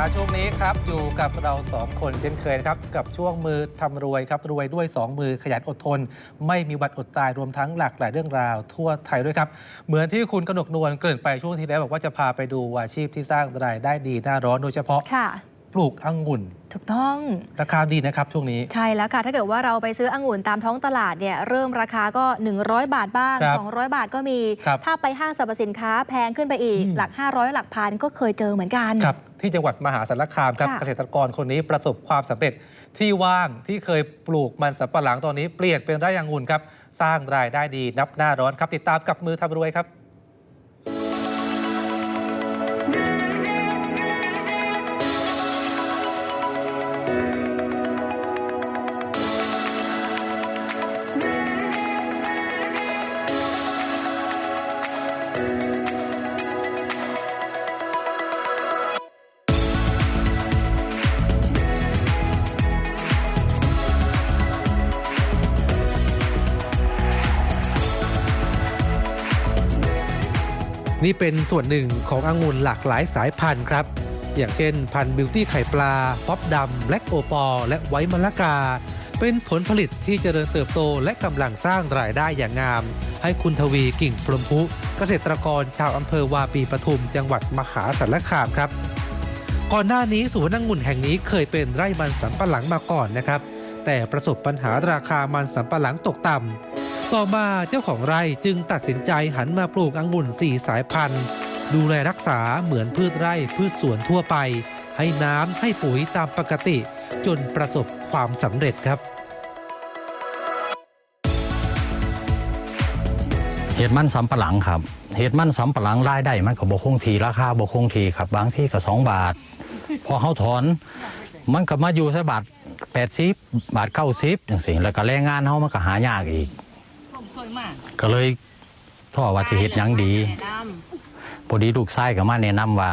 มาช่วงนี้ครับ อยู่กับเราสองคนเช่นเคยนะครับ กับช่วงมือทำรวยครับ รวยด้วย 2 มือขยันอดทน ไม่มีวันอดตายรวมทั้งหลากหลายเรื่องราวทั่วไทยด้วยครับ เหมือนที่คุณกนกนวลเกริ่นไปช่วงที่แล้วบอกว่าจะพาไปดูอาชีพที่สร้างรายได้ดีหน้าร้อนโดยเฉพาะค่ะ ปลูกองุ่น ถูกต้อง ราคาดีนะครับช่วงนี้ ใช่แล้วค่ะ ถ้าเกิดว่าเราไปซื้อองุ่นตามท้องตลาดเนี่ยเริ่มราคาก็ 100 บาทบ้าง ครับ200 บาทก็มี ครับถ้าไปห้างสรรพสินค้าแพงขึ้นไปอีก อืม หลัก 500 หลักพันก็เคยเจอเหมือนกัน ครับที่จังหวัดมหาสารคามครับค่ะ เกษตรกรคนนี้ประสบความสำเร็จที่ว่างที่เคยปลูกมันสำปะหลังตอนนี้เปลี่ยนเป็นไร่องุ่นครับ สร้างรายได้ดีนับหน้าร้อนครับ ติดตามกับมือทำรวยครับ นี่เป็นส่วนหนึ่งขององุ่นหลากหลายสายพันธุ์ครับ อย่างเช่นพันธุ์บิวตี้ไข่ปลา ป๊อปดำแบล็กโอปอลและไวท์มะละกา เป็นผลผลิตที่เจริญเติบโตและกำลังสร้างรายได้อย่างงาม ให้คุณทวีกิ่งพรมพุเกษตรกรชาวอำเภอวาปีปทุม จังหวัดมหาสารคามครับก่อนหน้านี้สวนองุ่นแห่งนี้เคยเป็นไร่มันสำปะหลังมาก่อนนะครับ แต่ประสบปัญหาราคามันสำปะหลังตกต่ำ ต่อมาเจ้าของไร่จึงตัดสินใจหันมาปลูกองุ่น4สายพันธุ์ ดูแลรักษาเหมือนพืชไร่พืชสวนทั่วไป ให้น้ำให้ปุ๋ยตามปกติ จนประสบความสำเร็จครับเห็ดมันสำปะหลังครับเห็ดมันสำปะหลังรายได้มันก็บ่คงทีราคาบ่คงทีครับบางที่ก็สองบาท พอเขาถอน มันก็มาอยู่สักบาทแปดสิบบาทเก้าสิบอย่างสิแล้วก็แรงงานเขามันก็หายากอีก ก็เลยท่อว่าจะเห็ดหยังดี พอดีลูกชายก็มาแนะนำว่า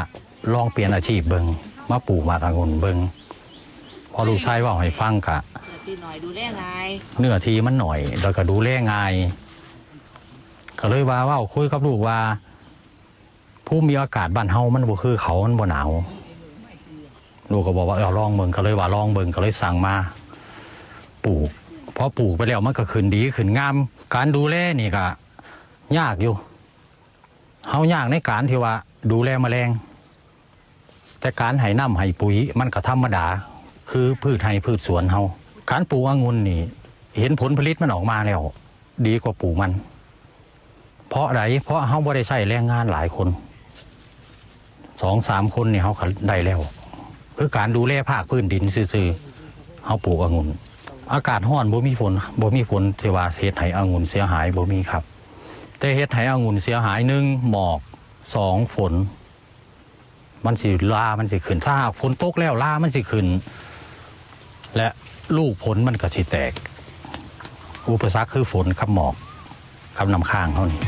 ลองเปลี่ยนอาชีพเบิงมาปลูกหมากองุ่นเบิงพอลูกชายเว่าให้ฟังกะ พี่หน่อยดูแลไงเนื้อทีมันหน่อยแล้วก็ดูแลง่ายก็เลยว่าเว่าคุยกับลูกว่าผู้มีอากาศบ้านเฮามันบ่คือเขามันบ่หนาวลูกก็บอกว่าเอาลองเบิ่งก็เลยว่าลองเบิ่งก็เลยสั่งมาปลูกพอปลูกไปแล้วมันก็ขึ้นดีขึ้นงาม การดูแลนี่ก็ยากอยู่เฮายากในการที่ว่า ดูแลแมลง แต่การให้น้ำให้ปุ๋ยมันก็ธรรมดา คือพืชไร่พืชสวนเฮาการปลูกองุ่นนี่ เห็นผลผลิตมันออกมาแล้ว ดีกว่าปลูกมัน เพราะอะไรเพราะเฮาบ่ได้ใช้แรงงานหลายคนสองสามคนนี่เฮาได้แล้ว คือการดูแลภาคพื้นดินซื่อๆเฮาปลูกองุ่น อากาศร้อนบ่มีฝนบ่มีฝนเทว่าเฮ็ดให้องุ่นเสียหายบ่มีครับ แต่เฮ็ดให้องุ่นเสียหายหนึ่งหมอกสองฝน มันสิลามันสิขึ้นถ้าหากฝนตกแล้วลามันสิขึ้น และลูกผลมันก็สิแตก อุปสรรคคือฝนกับหมอกกับน้ำค้างเท่านี้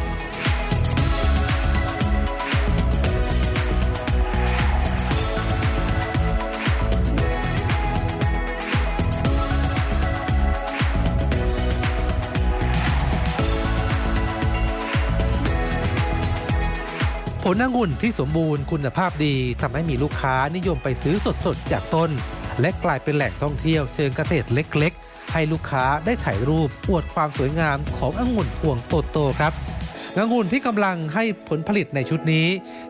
ลองุ่นที่สมบูรณ์คุณภาพดีทำให้มีลูกค้านิยมไปซื้อสดๆ จากต้น และกลายเป็นแหล่งท่องเที่ยวเชิงเกษตรเล็กๆ ให้ลูกค้าได้ถ่ายรูปอวดความสวยงามขององุ่นพวงโตๆครับองุ่นที่กำลังให้ผลผลิตในชุดนี้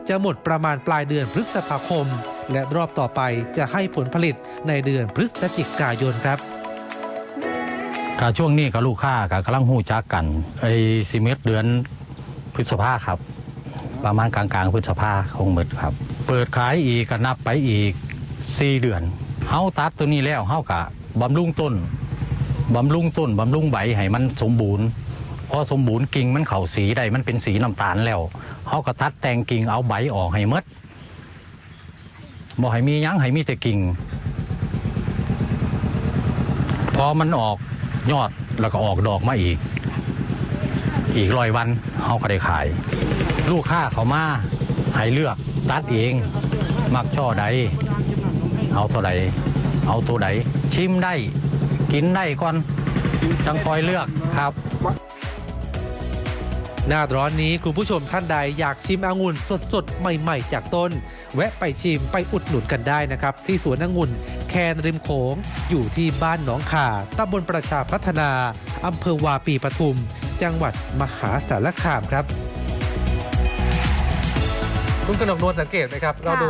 จะหมดประมาณปลายเดือนพฤษภาคม และรอบต่อไปจะให้ผลผลิตในเดือนพฤศจิกายนครับก็ช่วงนี้กับลูกค้าก็กำลังหูจักกันไอ้สิเมตเดือนพฤษภาครับ ประมาณกลางๆพฤษภาคงหมดครับ เปิดขายอีกก็นับไปอีกสี่เดือนเฮาตัดตัวนี้แล้วเฮากะบำรุงต้นบำรุงต้นบำรุงใบให้มันสมบูรณ์พอสมบูรณ์กิ่งมันเข่าสีได้มันเป็นสีน้ำตาลแล้วเฮาก็ตัดแต่งกิ่งเอาใบออกให้หมดบ่ให้มียังให้มีแต่กิ่งพอมันออกยอดแล้วก็ออกดอกมาอีก อีกร้อยวันเขาก็ได้ขาย ลูกค้าเขามาให้เลือกตัดเอง มักช่อใด เอาตัวใดเอาตัวใดชิมได้ กินได้ก่อนจังคอยเลือกครับ หน้าร้อนนี้คุณผู้ชมท่านใดอยากชิมองุ่นสดๆ ใหม่ๆ จากต้น แวะไปชิมไปอุดหนุนกันได้นะครับ ที่สวนองุ่นแคนริมโขง อยู่ที่บ้านหนองขาตำบลประชาพัฒนาอำเภอวาปีปทุม จังหวัดมหาสารคามครับ คุณกนกนวลสังเกตไหมครับ เราดู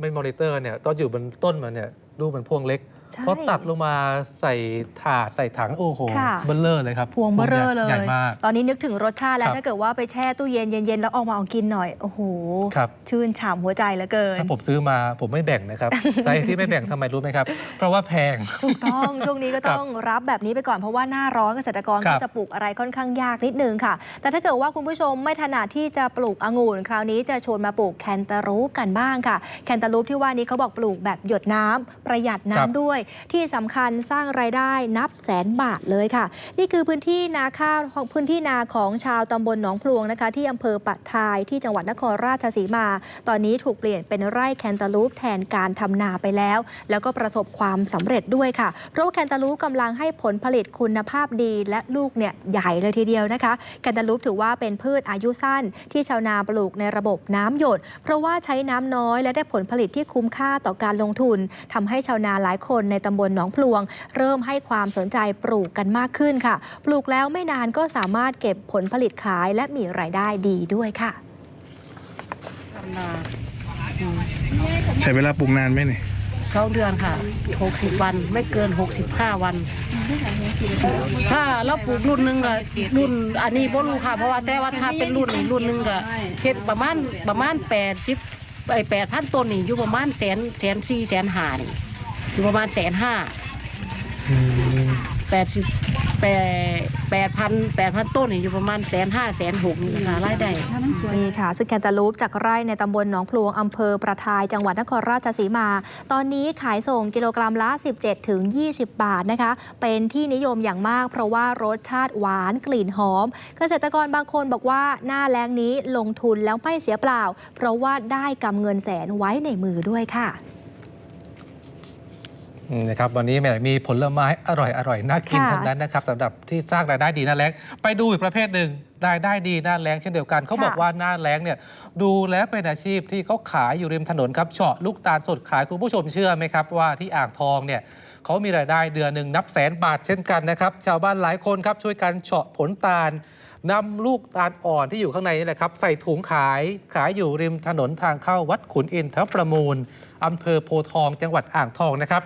เป็นมอนิเตอร์เนี่ยตอนอยู่บนต้นมันเนี่ยดูเหมือนพวงเล็ก ใช่พอตัดลงมาใส่ถาดใส่ถังโอ้โหค่ะ เบลเลอร์เลยครับพวงเบอร์เรอเลยใหญ่มาก ตอนนี้นึกถึงรสชาติแล้วครับ ถ้าเกิดว่าไปแช่ตู้เย็นเย็นๆแล้วออกมาเอากินหน่อย โอ้โห ครับ ชื่นฉ่ำหัวใจเหลือเกิน ถ้าผมซื้อมาผมไม่แบ่งนะครับ สาเหตุที่ไม่แบ่งทำไมรู้ไหมครับ เพราะว่าแพง ถูกต้อง ช่วงนี้ก็ต้องรับแบบนี้ไปก่อนเพราะว่าหน้าร้อนเกษตรกรครัก็บจะปลูกอะไรค่อนข้างยากนิดนึงค่ะ แต่ถ้าเกิดว่าคุณผู้ชมไม่ถนัดที่จะปลูกองุ่นคราวนี้จะชวนมาปลูกแคนตาลูปกันบ้างค่ะ แคนตาลูปที่ว่านี้เขาบอกปลูกแบบหยดน้ำประหยัดน้ำด้วยที่สำคัญสร้างรายได้นับแสนบาทเลยค่ะ นี่คือพื้นที่นาข้าวของพื้นที่นาของชาวตำบลหนองพลวงนะคะ ที่อำเภอปะทายที่จังหวัดนครราชสีมา ตอนนี้ถูกเปลี่ยนเป็นไร่แคนตาลูปแทนการทำนาไปแล้ว แล้วก็ประสบความสำเร็จด้วยค่ะ เพราะว่าแคนตาลูปกำลังให้ผลผลิตคุณภาพดีและลูกเนี่ยใหญ่เลยทีเดียวนะคะ แคนตาลูปถือว่าเป็นพืชอายุสั้น ที่ชาวนาปลูกในระบบน้ำหยด เพราะว่าใช้น้ำน้อยและได้ผลผลิตที่คุ้มค่าต่อการลงทุนทำให้ชาวนาหลายคนในตำบลหนองพลวง เริ่มให้ความสนใจปลูกกันมากขึ้นค่ะ ปลูกแล้วไม่นานก็สามารถเก็บผลผลิตขายและมีรายได้ดีด้วยค่ะใช้เวลาปลูกนานไหมเนี่ยสองเดือนค่ะ 60 วันไม่เกิน 65 วัน ถ้าเราปลูกรุ่นหนึ่งก็รุ่นอันนี้บ่รู้ค่ะ เพราะว่าแต่ว่าถ้าเป็นรุ่นอีกรุ่นหนึ่งก็เช่นประมาณประมาณ80ไอ้8,000ต้นนี่อยู่ประมาณแสนแสนสี่แสนห้านี่ อยู่ประมาณแสนห้าแปดสิบแปดแปดพันแปดพันต้นนี่อยู่ประมาณแสนห้าแสนหกนี่ค่ะรายได้ นี่ค่ะ ซึ่งแคนตาลูปจากไร่ในตำบลหนองพลวงอำเภอประทายจังหวัดนครราชสีมา ตอนนี้ขายส่งกิโลกรัมละ 17 ถึง 20 บาทนะคะ เป็นที่นิยมอย่างมากเพราะว่ารสชาติหวานกลิ่นหอม เกษตรกรบางคนบอกว่าหน้าแล้งนี้ลงทุนแล้วไม่เสียเปล่า เพราะว่าได้กำเงินแสนไว้ในมือด้วยค่ะอืม นะครับวันนี้แหมมีผลไม้อร่อยอร่อยน่ากินค่ะ ทั้งนั้นนะครับสำหรับที่สร้างรายได้ดีหน้าแล้งไปดูอีกประเภทหนึ่งรายได้ดีหน้าแล้งเช่นเดียวกันเขาบอกว่าหน้าแล้งเนี่ยดูแล้วเป็นอาชีพที่เขาขายอยู่ริมถนนครับเฉาะลูกตาลสดขายคุณผู้ชมเชื่อไหมครับว่าที่อ่างทองเนี่ยเขามีรายได้เดือนหนึ่งนับแสนบาทเช่นกันนะครับชาวบ้านหลายคนครับช่วยกันเฉาะผลตาล นำลูกตาลอ่อนที่อยู่ข้างในนี่แหละครับ ใส่ถุงขายขายอยู่ริมถนนทางเข้าวัดขุนอินทรประมูลอำเภอโพธิ์ทองจังหวัดอ่างทองนะครับ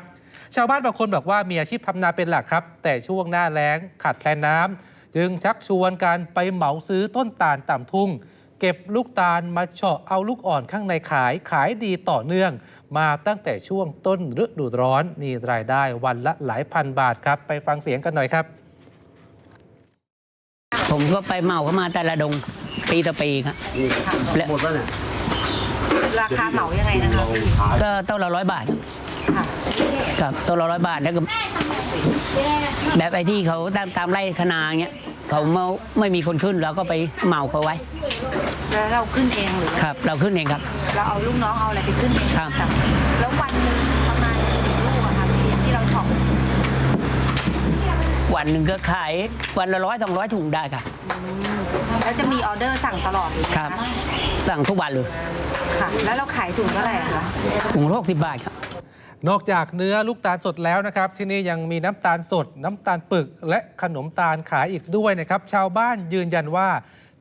ชาวบ้านบางคนบอกว่ามีอาชีพทำนาเป็นหลักครับ แต่ช่วงหน้าแล้งขาดแคลนน้ำจึงชักชวนกันไปเหมาซื้อต้นตาลต่ำทุ่ง เก็บลูกตาลมาเฉาะเอาลูกอ่อนข้างในขายขายดีต่อเนื่อง มาตั้งแต่ช่วงต้นฤดูร้อนมีรายได้วันละหลายพันบาทครับ ไปฟังเสียงกันหน่อยครับ ผมก็ไปเหมาเข้ามาแต่ละดงปีต่อปีครับและราคาเหมายังไงนะคะก็ต้นละร้อยบาท ครับต้นละร้อยบาทแล้วก็แบบไอ้ที่เขาตามตามไร่คณาเงี้ยเขาเมาไม่มีคนขึ้นเราก็ไปเหมาเขาไว้ แล้วเราขึ้นเองหรือครับ เราขึ้นเองครับ เราเอาลูกน้องเอาอะไรไปขึ้นเองครับ แล้ววันหนึงประมาณกี่ลูกอะคะที่ที่เราช็อปวันหนึ่งก็ขายวันละร้อยสองร้อยถุงได้ครับ แล้วจะมีออเดอร์สั่งตลอดเลยไหมครับ สั่งทุกวันเลยค่ะ แล้วเราขายถุงเท่าไหร่อะคะถุงหกสิบบาทครับ นอกจากเนื้อลูกตาลสดแล้วนะครับ ที่นี่ยังมีน้ำตาลสด น้ำตาลปึก และขนมตาลขายอีกด้วยนะครับ ชาวบ้านยืนยันว่า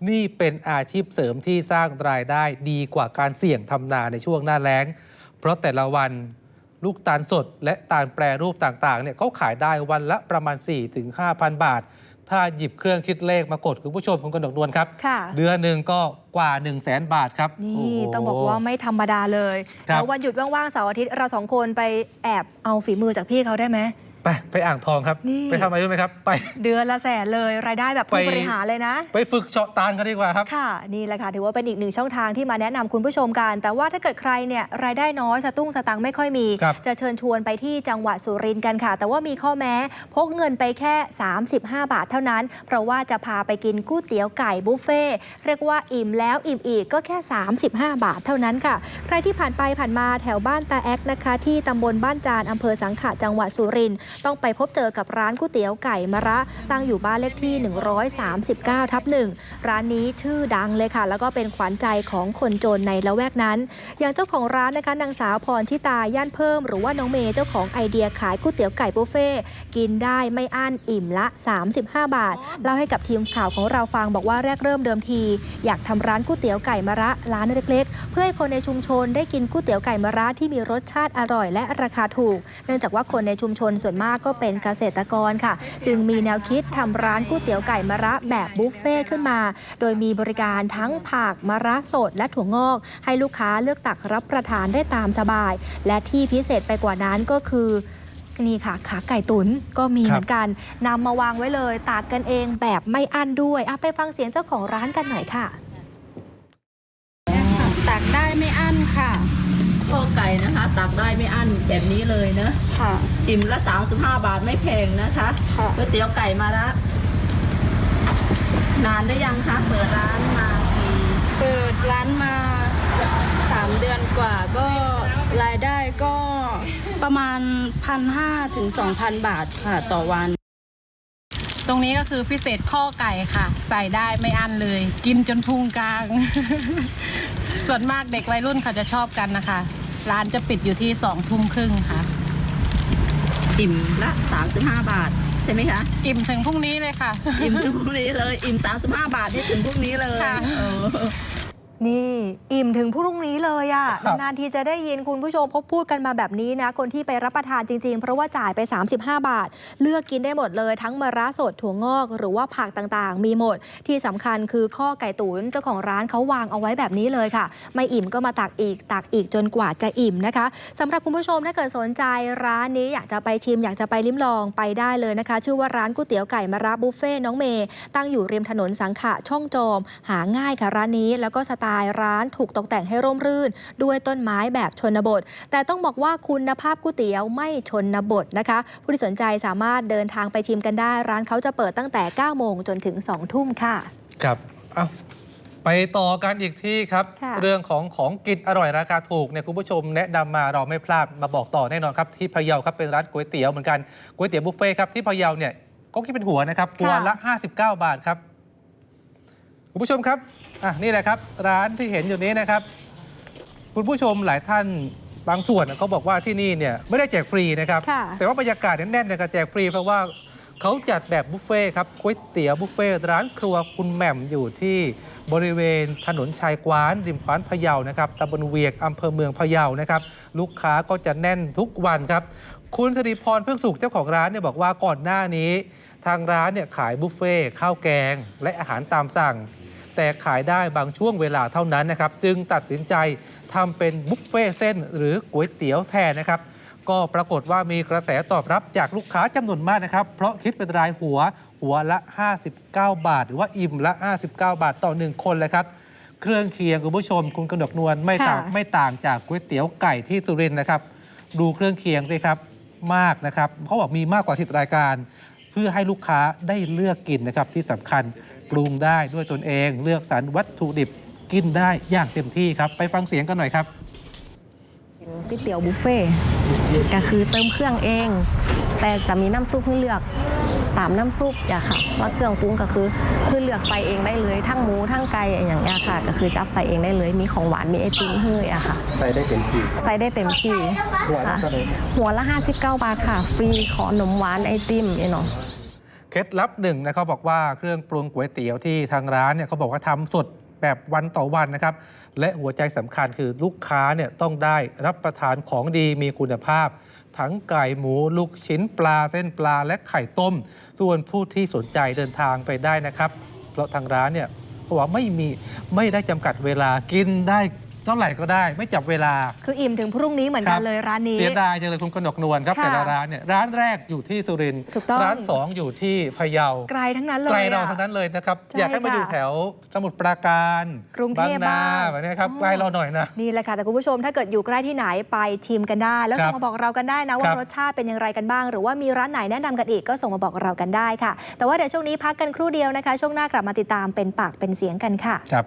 นี่เป็นอาชีพเสริมที่สร้างรายได้ดีกว่าการเสี่ยงทำนาในช่วงหน้าแล้ง เพราะแต่ละวันลูกตาลสด และตาลแปรรูปต่างๆเนี่ยเขาขายได้วันละประมาณ 4-5,000 บาท ถ้าหยิบเครื่องคิดเลขมากดคุณผู้ชมคุณกนกนวลครับค่ะเดือนหนึ่งก็กว่า 1 0 0 0 0แสนบาทครับ นี่โโหต้องบอกว่าไม่ธรรมดาเลยครับแล้ววันหยุดว่างๆเสาร์อาทิตย์เราสองคนไปแอบเอาฝีมือจากพี่เขาได้ไหม ไปไปอ่างทองครับ นี่ ไปทำอะไรรู้ไหมครับ ไป เดือนละแสนเลยรายได้แบบผู้ไป บริหารเลยนะ ไปฝึกเฉาะตาลกันดีกว่าครับ ค่ะ นี่แหละค่ะ ถือว่าเป็นอีกหนึ่งช่องทางที่มาแนะนำคุณผู้ชมกัน แต่ว่าถ้าเกิดใครเนี่ยรายได้น้อยสตุ้งสตังค์ไม่ค่อยมี ครับ จะเชิญชวนไปที่จังหวัดสุรินทร์กันค่ะ แต่ว่ามีข้อแม้พกเงินไปแค่ 35 บาทเท่านั้น เพราะว่าจะพาไปกินก๋วยเตี๋ยวไก่บุฟเฟ่ต์เรียกว่าอิ่มแล้วอิ่มอีกก็แค่ 35 บาทเท่านั้นค่ะ ใครที่ผ่านไปผ่านมาแถวบ้านตาแอกนะคะ ที่ตำบลบ้านจานอำเภอสังขะจังหวัดสุรินทร์ต้องไปพบเจอกับร้านก๋วยเตี๋ยวไก่มะระ ตั้งอยู่บ้านเลขที่ 139 ทับหนึ่งร้านนี้ชื่อดังเลยค่ะ แล้วก็เป็นขวัญใจของคนจนในละแวกนั้น อย่างเจ้าของร้านนะคะนางสาวพรชิตาย่านเพิ่ม หรือว่าน้องเมย์เจ้าของไอเดียขายก๋วยเตี๋ยวไก่บุฟเฟ่กินได้ไม่อั้นอิ่มละ 35 บาทเล่าให้กับทีมข่าวของเราฟังบอกว่าแรกเริ่มเดิมที อยากทำร้านก๋วยเตี๋ยวไก่มะระร้านเล็ก ๆ เพื่อให้คนในชุมชนได้กินก๋วยเตี๋ยวไก่มะระที่มีรสชาติอร่อยและราคาถูก เนื่องจากว่าคนในชุมชนส่วนมากก็เป็นเกษตรกรค่ะ จึงมีแนวคิดทำร้านก๋วยเตี๋ยวไก่มะระแบบบุฟเฟ่ขึ้นมา โดยมีบริการทั้งผักมะระสดและถั่วงอก ให้ลูกค้าเลือกตักรับประทานได้ตามสบาย และที่พิเศษไปกว่านั้นก็คือนี่ค่ะขาไก่ตุนก็มีเหมือนกันนำมาวางไว้เลยตากกันเองแบบไม่อั้นด้วยอไปฟังเสียงเจ้าของร้านกันหน่อยค่ะตักได้ไม่อั้นค่ะ ข้อไก่นะคะ ตักได้ไม่อั้นแบบนี้เลยเนอะค่ะ อิ่มละ 35 บาทไม่แพงนะคะค่ะก๋วยเตี๋ยวไก่มาละนานได้ยังคะเปิดร้านมากี่เปิดร้านมา3เดือนกว่าก็รายได้ก็ประมาณ1,500ถึง2,000บาทค่ะ ต่อวัน ตรงนี้ก็คือพิเศษข้อไก่ค่ะ ใส่ได้ไม่อั้นเลย กินจนพุงกลาง ส่วนมากเด็กวัยรุ่นเขาจะชอบกันนะคะ ร้านจะปิดอยู่ที่สองทุ่มครึ่งค่ะ อิ่มละ 35 บาท ใช่ไหมคะ อิ่มถึงพรุ่งนี้เลยค่ะ อิ่มถึงพรุ่งนี้เลย อิ่ม 35 บาทนี่ถึงพรุ่งนี้เลยค่ะ เออ นี่ อิ่มถึงพรุ่งนี้เลยอะครับ นานๆทีจะได้ยินคุณผู้ชมเขาพูดกันมาแบบนี้นะ คนที่ไปรับประทานจริงๆ เพราะว่าจ่ายไป 35 บาท เลือกกินได้หมดเลยทั้งมะระสดถั่วงอก หรือว่าผักต่างๆ มีหมด ที่สำคัญคือข้อไก่ตุ๋นเจ้าของร้านเขาวางเอาไว้แบบนี้เลยค่ะ ไม่อิ่มก็มาตักอีก ตักอีกจนกว่าจะอิ่มนะคะสำหรับคุณผู้ชมถ้าเกิดสนใจร้านนี้อยากจะไปชิมอยากจะไปลิ้มลองไปได้เลยนะคะ ชื่อว่าร้านก๋วยเตี๋ยวไก่มะระบุฟเฟ่ต์น้องเมย์ตั้งอยู่ริมถนนสังขะช่องจอม หาง่ายค่ะร้านนี้แล้วก็สไตล์ร้านถูกตกแต่งให้ร่มรื่น ด้วยต้นไม้แบบชนบท แต่ต้องบอกว่าคุณภาพก๋วยเตี๋ยวไม่ชนบทนะคะ ผู้ที่สนใจสามารถเดินทางไปชิมกันได้ ร้านเขาจะเปิดตั้งแต่ 9 โมงจนถึง 2 ทุ่มค่ะ ครับเอาไปต่อกันอีกที่ครับ ค่ะเรื่องของของกินอร่อยราคาถูกเนี่ยคุณผู้ชมแนะนำมาเราไม่พลาดมาบอกต่อแน่นอนครับที่พะเยาครับเป็นร้านก๋วยเตี๋ยวเหมือนกันก๋วยเตี๋ยวบุฟเฟ่ต์ครับที่พะเยาเนี่ยก็คิดเป็นหัวนะครับหัวละ 59 บาทครับ คุณผู้ชมครับ อะนี่แหละครับ ร้านที่เห็นอยู่นี้นะครับ คุณผู้ชมหลายท่านบางส่วนเขาบอกว่าที่นี่เนี่ยไม่ได้แจกฟรีนะครับ ค่ะ แต่ว่าบรรยากาศเนี่ยแน่นนะครับแจกฟรีเพราะว่าเขาจัดแบบบุฟเฟ่ต์ครับก๋วยเตี๋ยวบุฟเฟ่ต์ร้านครัวคุณแหม่มอยู่ที่บริเวณถนนชายกวาน ริมขวานพะเยานะครับตำบลเวียงอำเภอเมืองพะเยานะครับ ลูกค้าก็จะแน่นทุกวันครับ คุณสิริพรเพิ่งสุขเจ้าของร้านเนี่ยบอกว่าก่อนหน้านี้ ทางร้านเนี่ยขายบุฟเฟ่ต์ข้าวแกง และอาหารตามสั่ง แต่ขายได้บางช่วงเวลาเท่านั้นนะครับ จึงตัดสินใจทำเป็นบุฟเฟ่ต์เส้นหรือก๋วยเตี๋ยวแทนนะครับ ก็ปรากฏว่ามีกระแสตอบรับจากลูกค้าจำนวนมากนะครับ เพราะคิดเป็นรายหัวหัวละ 59 บาท หรือว่าอิ่มละ 59 บาทต่อ 1 คนเลยครับ เครื่องเคียงคุณผู้ชมคุณกนกนวลไม่ต่างค่ะ ไม่ต่างจากก๋วยเตี๋ยวไก่ที่สุรินทร์นะครับ ดูเครื่องเคียงสิครับมากนะครับเขาบอกมีมากกว่า 10 รายการ เพื่อให้ลูกค้าได้เลือกกินนะครับที่สำคัญ ปรุงได้ด้วยตนเอง เลือกสรรวัตถุดิบกินได้อย่างเต็มที่ครับ ไปฟังเสียงกันหน่อยครับก๋วยเตี๋ยวบุฟเฟ่ต์ก็คือเติมเครื่องเอง แต่จะมีน้ำซุปให้เลือกสามน้ำซุปอย่าค่ะว่าเครื่องปรุงก็คือคือเลือกใส่เองได้เลยทั้งหมูทั้งไก่อย่างเงี้ยค่ะ ก็คือจับใส่เองได้เลยมีของหวานมีไอติมให้อะค่ะ ใส่ได้เต็มที่ใส่ได้เต็มที่ค่ะหัวละ59บาทค่ะ ฟรีขอขนมหวานไอติมเนาะ เคล็ดลับหนึ่งนะเขาบอกว่าเครื่องปรุงก๋วยเตี๋ยวที่ทางร้านเนี่ยเขาบอกว่าทำสดแบบวันต่อวันนะครับ และหัวใจสำคัญคือลูกค้าเนี่ยต้องได้รับประทานของดีมีคุณภาพ ทั้งไก่หมูลูกชิ้นปลาเส้นปลาและไข่ต้ม ส่วนผู้ที่สนใจเดินทางไปได้นะครับ เพราะทางร้านเนี่ยเขาบอกไม่มีไม่ได้จำกัดเวลากินได้ เท่าไหร่ก็ได้ ไม่จับเวลา คืออิ่มถึงพรุ่งนี้เหมือนกันเลยร้านนี้ เสียดายจังเลยคุณกนกนวลครับค่ะแต่ละร้านเนี่ยร้านแรกอยู่ที่สุรินทร์ถูกต้อง ร้านสองอยู่ที่พะเยา ไกลทั้งนั้นเลยไกลเราอะ ทั้งนั้นเลยนะครับ ใช่อยากให้มาค่ะอยู่แถวสมุทรปราการกรุงเทพบางนาบ้างแบบนี้ครับอ๋อใกล้เราหน่อยนะ นี่แหละค่ะ แต่คุณผู้ชมถ้าเกิดอยู่ใกล้ที่ไหนไปชิมกันได้ แล้วครับส่งมาบอกเรากันได้นะ ว่าครับ รสชาติเป็นอย่างไรกันบ้าง หรือว่ามีร้านไหนแนะนำกันอีกก็ส่งมาบอกเรากันได้ค่ะ แต่ว่าเดี๋ยวช่วงนี้พักกันครู่เดียวนะคะ ช่วงหน้ากลับมาติดตามเป็นปากเป็นเสียงกันค่ะ ครับ